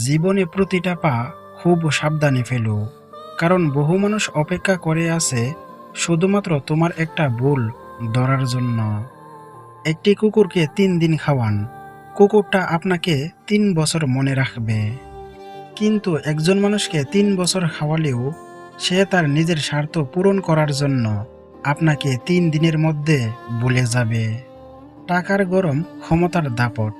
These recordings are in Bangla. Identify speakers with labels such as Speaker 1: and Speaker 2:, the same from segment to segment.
Speaker 1: জীবনে প্রতিটা পা খুব সাবধানে ফেলো। কারণ বহু মানুষ অপেক্ষা করে আছে শুধুমাত্র তোমার একটা ভুল ধরার জন্য। একটি কুকুরকে তিন দিন খাওয়ান। কুকুরটা আপনাকে তিন বছর মনে রাখবে। কিন্তু একজন মানুষকে তিন বছর খাওয়ালেও সে তার নিজের স্বার্থ পূরণ করার জন্য আপনাকে তিন দিনের মধ্যে ভুলে যাবে। টাকার গরম ক্ষমতার দাপট।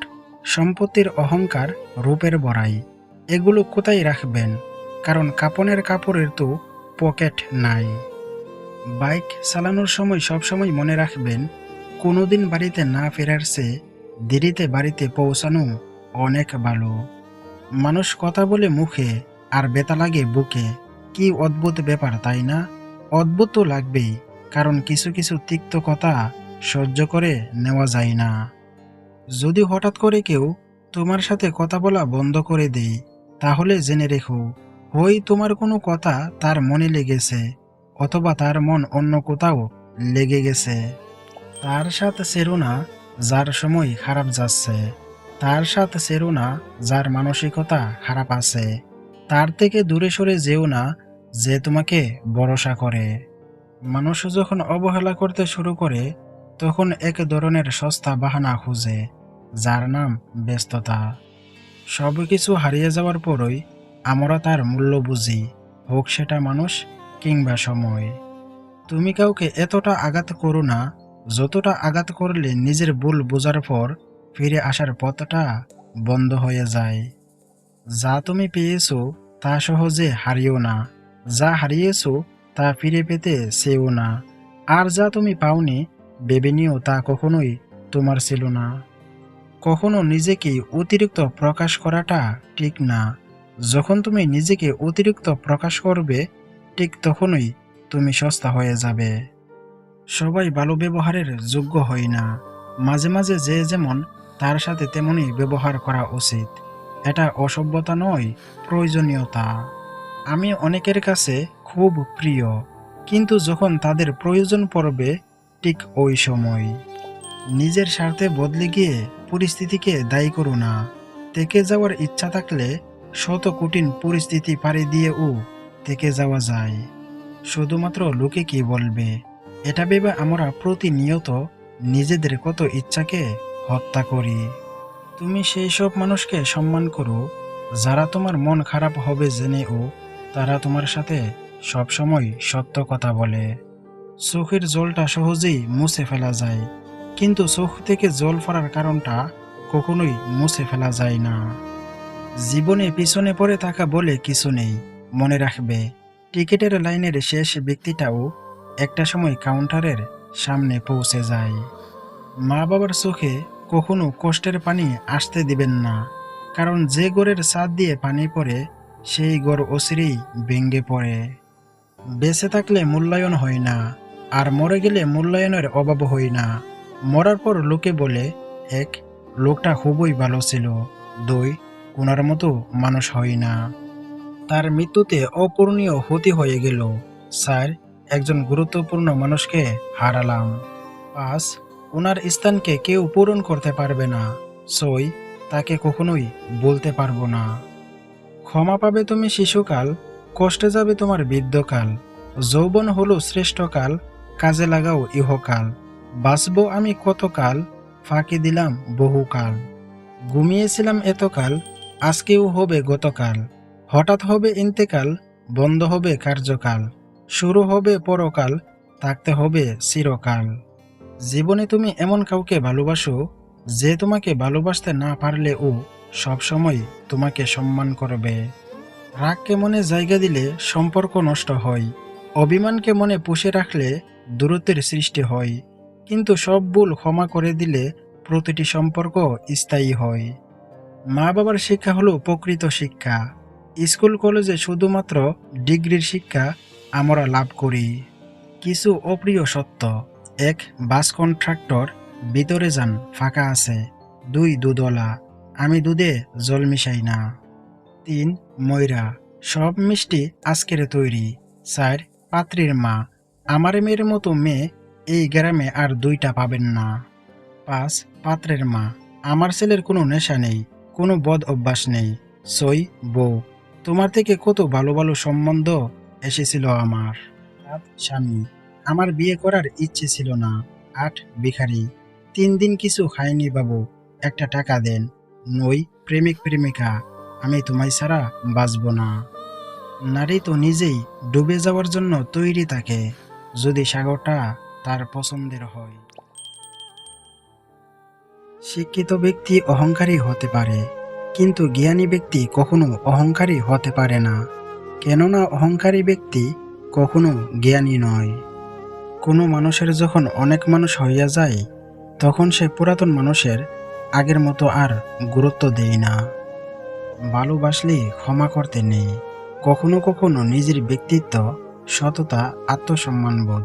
Speaker 1: সম্পত্তির অহংকার রূপের বড়াই। এগুলো কোথায় রাখবেন? কারণ কাপনের কাপড়ের তো পকেট নাই। বাইক চালানোর সময় সবসময় মনে রাখবেন, কোনোদিন বাড়িতে না ফেরার চেয়ে দেরিতে বাড়িতে পৌঁছানো অনেক ভালো। মানুষ কথা বলে মুখে আর বেতা লাগে বুকে। কি অদ্ভুত ব্যাপার, তাই না? অদ্ভুত লাগবেই, কারণ কিছু কিছু তিক্ত কথা সহ্য করে নেওয়া যায় না। যদি হঠাৎ করে কেউ তোমার সাথে কথা বলা বন্ধ করে দেয়, তাহলে জেনে রেখো হই তোমার কোনো কথা তার মনে লেগেছে, অথবা তার মন অন্য কোথাও লেগে গেছে। তার সাথে সেরো না যার সময় খারাপ যাচ্ছে, তার সাথে সেরো না যার মানসিকতা খারাপ আছে, তার থেকে দূরে সরে যেও না যে তোমাকে ভরসা করে। মানুষ যখন অবহেলা করতে শুরু করে তখন এক ধরনের সস্তা বাহানা খুঁজে, যার নাম ব্যস্ততা। সব কিছু হারিয়ে যাওয়ার পরই আমরা তার মূল্য বুঝি, হোক সেটা মানুষ কিংবা সময়। তুমি কাউকে এতটা আঘাত করো না, যতটা আঘাত করলে নিজের ভুল বোঝার পর ফিরে আসার পথটা বন্ধ হয়ে যায়। যা তুমি পেয়েছ তা সহজে হারিও না, যা হারিয়েছো তা ফিরে পেতে চেয়েও না। আর যা তুমি পাওনি ভেবে তা কখনোই তোমার ছিল না। কখনো নিজেকে অতিরিক্ত প্রকাশ করাটা ঠিক না। যখন তুমি নিজেকে অতিরিক্ত প্রকাশ করবে, ঠিক তখনই তুমি সস্তা হয়ে যাবে। সবাই ভালো ব্যবহারের যোগ্য হয় না। মাঝে মাঝে যে যেমন তার সাথে তেমনই ব্যবহার করা উচিত। এটা অসভ্যতা নয়, প্রয়োজনীয়তা। আমি অনেকের কাছে খুব প্রিয়, কিন্তু যখন তাদের প্রয়োজন পড়বে ঠিক ওই সময়। নিজের স্বার্থে বদলে গিয়ে পরিস্থিতিকে দায়ী করো না। থেকে যাওয়ার ইচ্ছা থাকলে শত কঠিন পরিস্থিতি পাড়ি দিয়েও থেকে যাওয়া যায়। শুধুমাত্র লোকে কি বলবে? এটা ভেবে আমরা প্রতিনিয়ত নিজেদের কত ইচ্ছাকে হত্যা করি। তুমি সেই সব মানুষকে সম্মান করো, যারা তোমার মন খারাপ হবে জেনেও তারা তোমার সাথে সবসময় সত্য কথা বলে। চোখের জলটা সহজেই মুছে ফেলা যায়। কিন্তু চোখ থেকে জল পড়ার কারণটা কখনোই মুছে ফেলা যায় না। জীবনে পিছনে পড়ে থাকা বলে কিছু নেই, মনে রাখবে। টিকিটের লাইনের শেষ ব্যক্তিটাও একটা সময় কাউন্টারের সামনে পৌঁছে যায়। মা বাবার চোখে কখনো কষ্টের পানি আসতে দিবেন না, কারণ যে গড়ের ছাদ দিয়ে পানি পড়ে, সেই গড় অচিরেই ভেঙ্গে পড়ে। বেঁচে থাকলে মূল্যায়ন হয় না। আর মরে গেলে মূল্যায়নের অভাব হয় না। মরার পর লোকে বলে, এক, লোকটা খুবই ভালো ছিল। দুই কোনার মতো মানুষ হয় না। তার মৃত্যুতে অপূরণীয় ক্ষতি হয়ে গেল। স্যার একজন গুরুত্বপূর্ণ মানুষকে হারালাম। পাঁচ ওনার স্থানকে কেউ পূরণ করতে পারবে না। সই তাকে কখনোই বলতে পারব না। ক্ষমা পাবে তুমি শিশুকাল, কষ্টে যাবে তোমার বৃদ্ধকাল। যৌবন হলো শ্রেষ্ঠকাল কাজে লাগাও ইহকাল। বাঁচব আমি কতকাল? ফাঁকি দিলাম বহুকাল। ঘুমিয়েছিলাম এতকাল, আজকেও হবে গতকাল। হঠাৎ হবে ইন্তেকাল, বন্ধ হবে কার্যকাল। শুরু হবে পরকাল, থাকতে হবে চিরকাল। জীবনে তুমি এমন কাউকে ভালোবাসো, যে তোমাকে ভালোবাসতে না পারলেও সবসময় তোমাকে সম্মান করবে। রাগকে মনে জায়গা দিলে সম্পর্ক নষ্ট হয়। অভিমানকে মনে পুষে রাখলে দূরত্বের সৃষ্টি হয়, কিন্তু সব ভুল ক্ষমা করে দিলে প্রতিটি সম্পর্ক স্থায়ী হয়। মা বাবার শিক্ষা হলো প্রকৃত শিক্ষা। স্কুল, কলেজে শুধুমাত্র ডিগ্রির শিক্ষা আমরা লাভ করি। কিছু অপ্রিয় সত্য, এক বাস কন্ট্রাক্টর ভিতরে যান, ফাঁকা আছে, দুই দুধলা আমি দুধে জল মিশাই না। তিন, ময়রা, সব মিষ্টি আজকের তৈরি, চার পাত্রীর মা, আমার মেয়ের মতো মেয়ে এই গ্রামে আর দুইটা পাবেন না। পাঁচ, পাত্রের মা, আমার ছেলের কোনো নেশা নেই, কোনো বদ অভ্যাস নেই। সই বউ, তোমার থেকে কত ভালো ভালো সম্বন্ধ এসেছিল আমার। সাত, স্বামী, আমার বিয়ে করার ইচ্ছে ছিল না। আট, ভিখারি, তিন দিন কিছু খাইনি বাবু, একটা টাকা দেন। নই প্রেমিক, প্রেমিকা, আমি তোমায় ছাড়া বাঁচব না। নারী তো নিজেই ডুবে যাওয়ার জন্য তৈরি থাকে, যদি সাগরটা তার পছন্দের হয়। শিক্ষিত ব্যক্তি অহংকারী হতে পারে, কিন্তু জ্ঞানী ব্যক্তি কখনো অহংকারী হতে পারে না। কেননা অহংকারী ব্যক্তি কখনো জ্ঞানী নয়। কোনো মানুষের যখন অনেক মানুষ হইয়া যায়, তখন সে পুরাতন মানুষের আগের মতো আর গুরুত্ব দেয় না। ভালোবাসলে ক্ষমা করতে নেই। কখনো কখনো নিজের ব্যক্তিত্ব, সততা আত্মসম্মানবোধ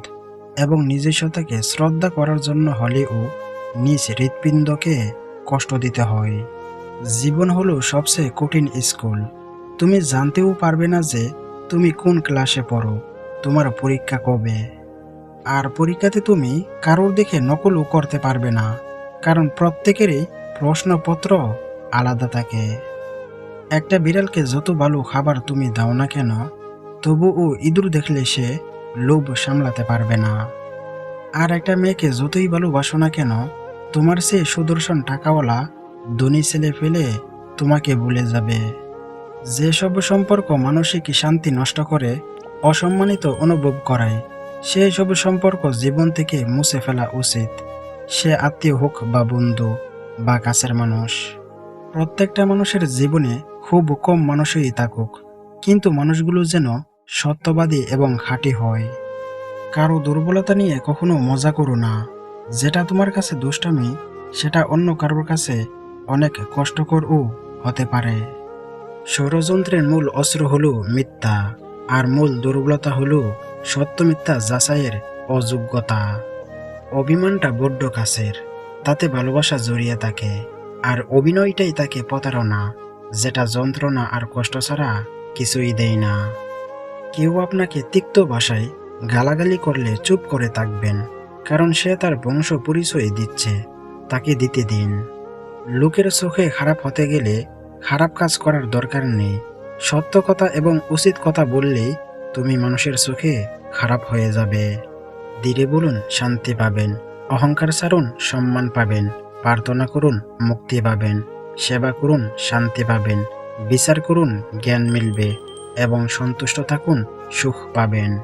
Speaker 1: এবং নিজের নিজস্বতাকে শ্রদ্ধা করার জন্য হলেও নিজ হৃৎপিণ্ডকে কষ্ট দিতে হয়। জীবন হলো সবচেয়ে কঠিন স্কুল। তুমি জানতেও পারবে না যে তুমি কোন ক্লাসে পড়ো, তোমার পরীক্ষা কবে। আর পরীক্ষাতে তুমি কারোর দেখে নকলও করতে পারবে না, কারণ প্রত্যেকেরই প্রশ্নপত্র আলাদা থাকে। একটা বিড়ালকে যত ভালো খাবার তুমি দাও না কেন, তবুও ইঁদুর দেখলে সে লোভ সামলাতে পারবে না। আর একটা মেয়েকে যতই ভালোবাসো না কেন, তোমার সে সুদর্শন টাকাওয়ালা ধনী ছেলে ফেলে তোমাকে ভুলে যাবে। যেসব সম্পর্ক মানসিক শান্তি নষ্ট করে, অসম্মানিত অনুভব করায় সেই সব সম্পর্ক জীবন থেকে মুছে ফেলা উচিত। সে আত্মীয় হোক বা বন্ধু বা কাছের মানুষ। প্রত্যেকটা মানুষের জীবনে খুব কম মানুষই থাকুক, কিন্তু মানুষগুলো যেন সত্যবাদী এবং খাঁটি হয়। কারও দুর্বলতা নিয়ে কখনো মজা করো না। যেটা তোমার কাছে দুষ্টামি, সেটা অন্য কারোর কাছে অনেক কষ্টকরও হতে পারে। ষড়যন্ত্রের মূল অস্ত্র হলো মিথ্যা, আর মূল দুর্বলতা হলো সত্য মিথ্যা যাচাইয়ের অযোগ্যতা। অভিমানটা বড্ড কাছের, তাতে ভালোবাসা জড়িয়ে থাকে, আর অভিনয়টাই তাকে প্রতারণা। যেটা যন্ত্রণা আর কষ্ট ছাড়া কিছুই দেয় না। কেউ আপনাকে তিক্ত ভাষায় গালাগালি করলে চুপ করে থাকবেন, কারণ সে তার বংশ পরিচয় দিচ্ছে, তাকে দিতে দিন। লোকের চোখে খারাপ হতে গেলে খারাপ কাজ করার দরকার নেই। সত্য কথা এবং উচিত কথা বললেই তুমি মানুষের চোখে খারাপ হয়ে যাবে। ধীরে বলুন, শান্তি পাবেন। অহংকার ছাড়ুন, সম্মান পাবেন। প্রার্থনা করুন, মুক্তি পাবেন। সেবা করুন, শান্তি পাবেন, বিচার করুন, জ্ঞান মিলবে এবং সন্তুষ্ট থাকুন, সুখ পাবেন।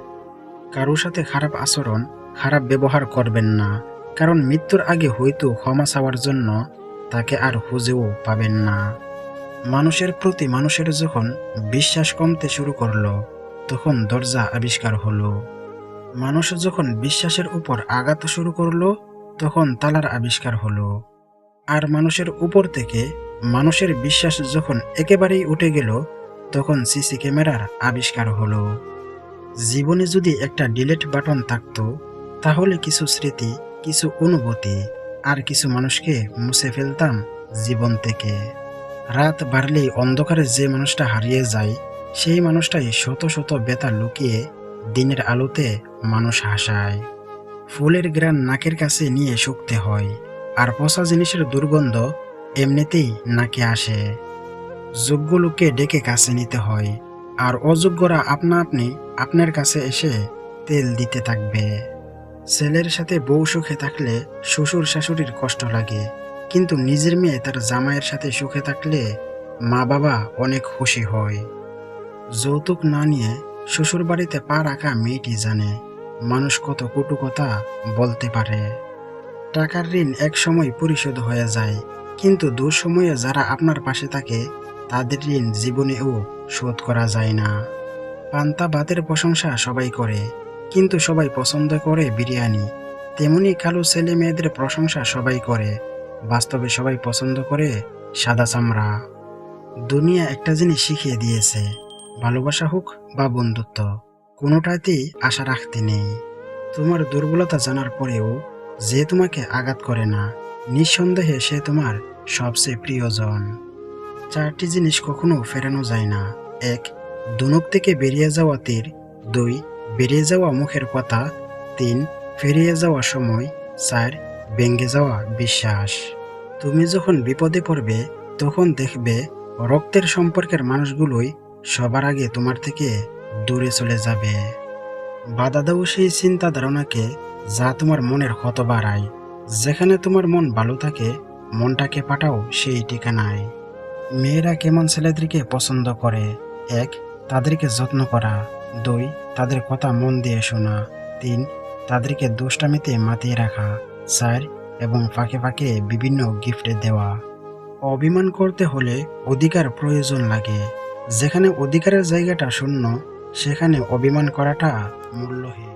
Speaker 1: কারোর সাথে খারাপ আচরণ, খারাপ ব্যবহার করবেন না, কারণ মৃত্যুর আগে হয়তো ক্ষমা চাওয়ার জন্য তাকে আর খুঁজেও পাবেন না। মানুষের প্রতি মানুষের যখন বিশ্বাস কমতে শুরু করল, তখন দরজা আবিষ্কার হলো। মানুষ যখন বিশ্বাসের উপর আঘাত শুরু করল, তখন তালার আবিষ্কার হলো। আর মানুষের উপর থেকে মানুষের বিশ্বাস যখন একেবারেই উঠে গেল, তখন সিসি ক্যামেরার আবিষ্কার হলো। জীবনে যদি একটা ডিলেট বাটন থাকতো, তাহলে কিছু স্মৃতি, কিছু অনুভূতি, আর কিছু মানুষকে মুছে ফেলতাম জীবন থেকে। রাত বাড়লেই অন্ধকারে যে মানুষটা হারিয়ে যায়, সেই মানুষটাই শত শত বেতা লুকিয়ে দিনের আলোতে মানুষ হাসায়। ফুলের গ্রান নাকের কাছে নিয়ে শুকতে হয়, আর পচা জিনিসের দুর্গন্ধ এমনিতেই নাকে আসে। যোগ্য লোককে ডেকে কাছে নিতে হয়, আর অযোগ্যরা আপনা আপনি আপনার কাছে এসে তেল দিতে থাকবে। ছেলের সাথে বউ সুখে থাকলে শ্বশুর শাশুড়ির কষ্ট লাগে, কিন্তু নিজের মেয়ে তার জামাইয়ের সাথে সুখে থাকলে মা বাবা অনেক খুশি হয়। যৌতুক না নিয়ে শ্বশুর বাড়িতে পা রাখা মেয়েটি জানে, মানুষ কত কটু কথা বলতে পারে। টাকার ঋণ এক সময় পরিশোধ হয়ে যায় কিন্তু দুঃসময়ে যারা আপনার পাশে থাকে, তাদের ঋণ জীবনেও শোধ করা যায় না। পান্তা ভাতের প্রশংসা সবাই করে, কিন্তু সবাই পছন্দ করে বিরিয়ানি। তেমনি কালো ছেলে মেয়েদের প্রশংসা সবাই করে, বাস্তবে সবাই পছন্দ করে সাদা চামড়া। দুনিয়া একটা জিনিস শিখিয়ে দিয়েছে, ভালোবাসা হোক বা বন্ধুত্ব, কোনোটাতেই আশা রাখতে নেই। তোমার দুর্বলতা জানার পরেও যে তোমাকে আঘাত করে না, নিঃসন্দেহে সে তোমার সবচেয়ে প্রিয়জন। চারটি জিনিস কখনো ফেরানো যায় না। এক, দুনুক থেকে বেরিয়ে যাওয়া তীর দুই, বেরিয়ে যাওয়া মুখের কথা। তিন, ফিরিয়ে যাওয়া সময়। চার, ভেঙে যাওয়া বিশ্বাস। তুমি যখন বিপদে পড়বে, তখন দেখবে রক্তের সম্পর্কের মানুষগুলোই সবার আগে তোমার থেকে দূরে চলে যাবে। বাধা দাও সেই চিন্তা ধারণাকে যা তোমার মনের ক্ষত বাড়ায়। যেখানে তোমার মন ভালো থাকে মনটাকে পাঠাও সেই ঠিকানায়। মেয়েরা কেমন ছেলেদেরকে পছন্দ করে? এক, তাদেরকে যত্ন করা। দুই, তাদের কথা মন দিয়ে শোনা। তিন, তাদেরকে দুষ্টামিতে মাতিয়ে রাখা। চার, এবং ফাঁকে ফাঁকে বিভিন্ন গিফট দেওয়া। অভিমান করতে হলে অধিকার প্রয়োজন লাগে। যেখানে অধিকারের জায়গাটা শূন্য, সেখানে অভিমান করাটা মূল্যহীন।